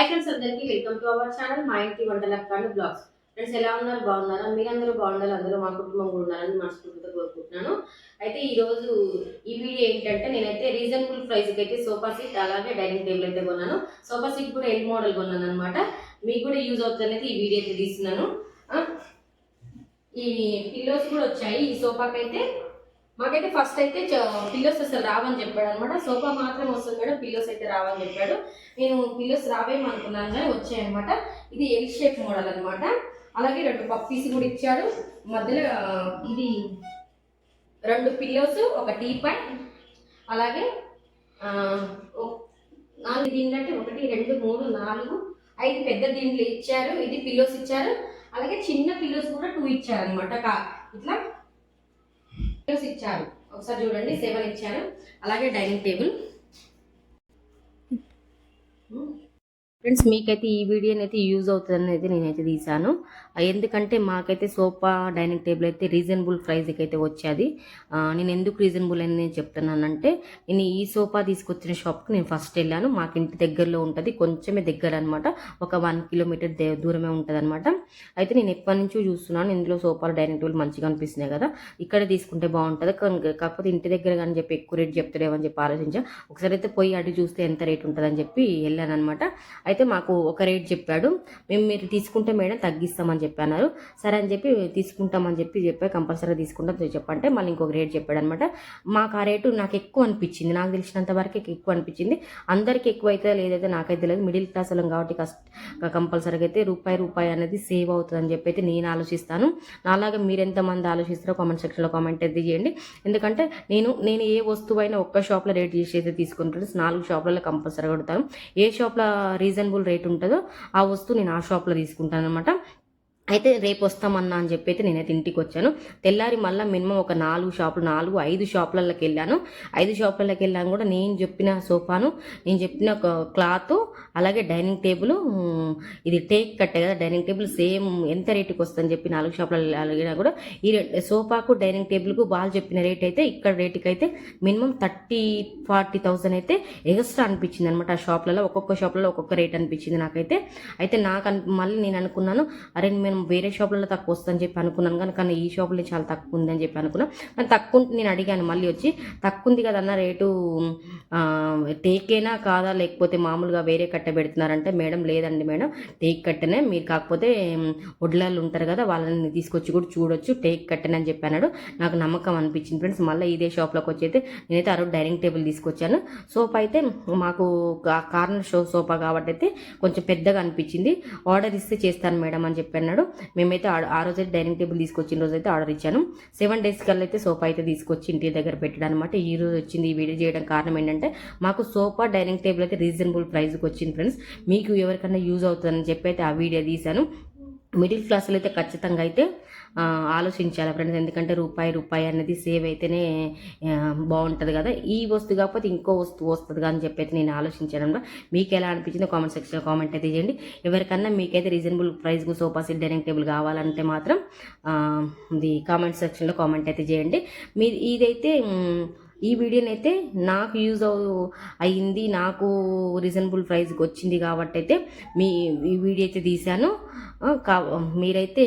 Hi friends అందరికీ welcome to our channel మా ఇంటి వంటల కానీ బ్లాగ్స్. ఫ్రెండ్స్ ఎలా ఉన్నారు? బాగున్నారా? మీరందరూ బాగుండాలి అందరూ మా కుటుంబం కూడా ఉన్నారని మనస్ఫూర్తిగా కోరుకుంటున్నాను. అయితే ఈరోజు ఈ వీడియో ఏంటంటే నేనైతే రీజనబుల్ ప్రైస్కి అయితే సోఫా సీట్ అలాగే డైనింగ్ టేబుల్ అయితే కొన్నాను. సోఫా సీట్ కూడా ఎల్ మోడల్ కొన్నాను అనమాట మీకు కూడా యూజ్ అవుతుంది ఈ వీడియో అయితే తీస్తున్నాను. ఈ పిల్లోస్ కూడా వచ్చాయి. ఈ సోఫాకి అయితే మాకైతే ఫస్ట్ అయితే పిల్లోస్ అసలు రావని చెప్పాడు అనమాట సోఫా మాత్రం వస్తుంది మేడం పిల్లోస్ అయితే రావని చెప్పాడు. నేను పిల్లోస్ రావేమనుకున్నాను కానీ వచ్చాయన్నమాట ఇది ఎల్ షేప్ మోడల్ అనమాట అలాగే రెండు పప్పీస్ కూడా ఇచ్చాడు. మధ్యలో ఇది రెండు పిల్లోస్ ఒక టీ పై అలాగే నాలుగు ఓ- నాలుగు దీంట్లో ఒకటి రెండు మూడు నాలుగు ఐదు పెద్ద దీంట్లో ఇచ్చారు. ఇది పిల్లోస్ ఇచ్చారు. అలాగే చిన్న పిల్లోస్ కూడా టూ ఇచ్చారు అనమాట ఇట్లా విండోస్ ఇచ్చారు. ఒకసారి చూడండి సేవలు ఇచ్చారు. అలాగే డైనింగ్ టేబుల్. ఫ్రెండ్స్ మీకైతే ఈ వీడియోని అయితే యూజ్ అవుతుందని అయితే నేనైతే తీసాను ఎందుకంటే మాకైతే సోఫా డైనింగ్ టేబుల్ అయితే రీజనబుల్ ప్రైస్కి అయితే వచ్చేది నేను ఎందుకు రీజనబుల్ అని నేను చెప్తున్నానంటే నేను ఈ సోఫా తీసుకొచ్చిన షాప్కి నేను ఫస్ట్ వెళ్ళాను. మాకు ఇంటి దగ్గరలో ఉంటుంది కొంచెమే దగ్గర అనమాట ఒక వన్ కిలోమీటర్ దే- దూరమే ఉంటుంది అనమాట అయితే నేను ఎప్పటి నుంచో చూస్తున్నాను ఇందులో సోఫాలు డైనింగ్ టేబుల్ మంచిగా అనిపిస్తున్నాయి కదా. ఇక్కడే తీసుకుంటే బాగుంటుంది. కాకపోతే ఇంటి దగ్గర కానీ చెప్పి ఎక్కువ రేట్ చెప్తాడేమని చెప్పి ఆలోచించా. ఒకసారి అయితే పోయి అడిగి చూస్తే ఎంత రేట్ ఉంటుందని చెప్పి వెళ్ళాను అనమాట అయితే మాకు ఒక రేట్ చెప్పాడు. మేము మీరు తీసుకుంటే మేడం తగ్గిస్తామని చెప్పన్నారు. సరే అని చెప్పి తీసుకుంటామని చెప్పి చెప్పా కంపల్సరీ తీసుకుంటాం చెప్పంటే మళ్ళీ ఇంకొక రేట్ చెప్పాడు అనమాట మాకు ఆ రేటు నాకు ఎక్కువ అనిపించింది. నాకు తెలిసినంత వరకు ఎక్కువ అనిపించింది. అందరికీ ఎక్కువ అయితే లేదైతే నాకైతే లేదు. మిడిల్ క్లాస్ వాళ్ళం కాబట్టి కష్ట కంపల్సరీగా అయితే రూపాయి రూపాయి అనేది సేవ్ అవుతుందని చెప్పి అయితే నేను ఆలోచిస్తాను. నాలాగా మీరు ఎంతమంది ఆలోచిస్తారో కామెంట్ సెక్షన్లో కామెంట్ అయితే చేయండి. ఎందుకంటే నేను నేను ఏ వస్తువు అయినా ఒక్క షాప్లో రేట్ చేసి అయితే తీసుకుంటాను. నాలుగు షాప్లలో కంపల్సరీ కొడతాను. ఏ షాప్లో రీజన్ రీజనబుల్ రేట్ ఉంటుందో ఆ వస్తువు నేను ఆ షాప్లో తీసుకుంటాను అనమాట అయితే రేపు వస్తామన్నా అని చెప్పి అయితే నేనైతే ఇంటికి వచ్చాను. తెల్లారి మళ్ళీ మినిమం ఒక నాలుగు షాపులు నాలుగు ఐదు షాపులలోకి వెళ్ళాను. ఐదు షాపులలోకి వెళ్ళాను కూడా నేను చెప్పిన సోఫాను నేను చెప్పిన ఒక క్లాత్ అలాగే డైనింగ్ టేబుల్ ఇది టేక్ కట్టే కదా డైనింగ్ టేబుల్ సేమ్ ఎంత రేటుకి వస్తుందని చెప్పి నాలుగు షాపులలో అడిగినా కూడా ఈ సోఫాకు డైనింగ్ టేబుల్కు వాళ్ళు చెప్పిన రేట్ అయితే ఇక్కడ రేటుకి అయితే మినిమం థర్టీ ఫార్టీ థౌసండ్ అయితే ఎక్స్ట్రా అనిపించింది అనమాట ఆ షాప్లలో. ఒక్కొక్క షాప్లలో ఒక్కొక్క రేట్ అనిపించింది నాకైతే. అయితే నాకు మళ్ళీ నేను అనుకున్నాను అరే నేను వేరే షాప్లో తక్కువ వస్తుందని చెప్పి అనుకున్నాను. కానీ కానీ ఈ షాప్లో చాలా తక్కువ ఉందని చెప్పి అనుకున్నాను కానీ తక్కువ నేను అడిగాను మళ్ళీ వచ్చి తక్కువ ఉంది కదన్న రేటు టేకేనా కాదా? లేకపోతే మామూలుగా వేరే కట్ట పెడుతున్నారంటే మేడం లేదండి మేడం టేక్ కట్టనే. మీరు కాకపోతే మ్, వడ్లాళ్ళు ఉంటారు కదా వాళ్ళని తీసుకొచ్చి కూడా చూడొచ్చు టేక్ కట్టనని అని చెప్పాడు నాకు నమ్మకం అనిపించింది ఫ్రెండ్స్. మళ్ళీ ఇదే షాప్లోకి వచ్చి అయితే నేనైతే ఆ రోజు డైనింగ్ టేబుల్ తీసుకొచ్చాను. సోఫా అయితే మాకు కార్నర్ షో సోఫా కాబట్టి అయితే కొంచెం పెద్దగా అనిపించింది. ఆర్డర్ ఇస్తే చేస్తాను మేడం అని చెప్పి అన్నాడు. మేమైతే ఆ- రోజు డైనింగ్ టేబుల్ తీసుకొచ్చిన రోజు అయితే ఆర్డర్ ఇచ్చాను. సెవెన్ డేస్ కల్లా అయితే సోఫా అయితే తీసుకొచ్చి ఇంటి దగ్గర పెట్టడం అనమాట ఈ రోజు వచ్చింది ఈ వీడియో చేయడం కారణం ఏంటంటే మాకు సోఫా డైనింగ్ టేబుల్ అయితే రీజనబుల్ ప్రైస్కి వచ్చింది ఫ్రెండ్స్. మీకు ఎవరికైనా యూజ్ అవుతుందని చెప్పి అయితే ఆ వీడియో తీశాను. మిడిల్ క్లాస్లో అయితే ఖచ్చితంగా అయితే ఆలోచించాలి ఫ్రెండ్స్. ఎందుకంటే రూపాయి రూపాయి అనేది సేవ్ అయితేనే బాగుంటుంది కదా. ఈ వస్తువు కాకపోతే ఇంకో వస్తువు వస్తుంది అని చెప్పి అయితే నేను ఆలోచించాను అనమాట. మీకు ఎలా అనిపించిందో కామెంట్ సెక్షన్లో కామెంట్ అయితే చేయండి. ఎవరికన్నా మీకైతే రీజనబుల్ ప్రైస్కు సోఫా సెట్ డైనింగ్ టేబుల్ కావాలంటే మాత్రం ఇది కామెంట్ సెక్షన్లో కామెంట్ అయితే చేయండి. మీ ఇదైతే ఈ వీడియోని అయితే నాకు యూజ్ అయ్యింది నాకు రీజనబుల్ ప్రైస్కి వచ్చింది కాబట్టి అయితే మీ ఈ వీడియో అయితే తీశాను. కా మీరైతే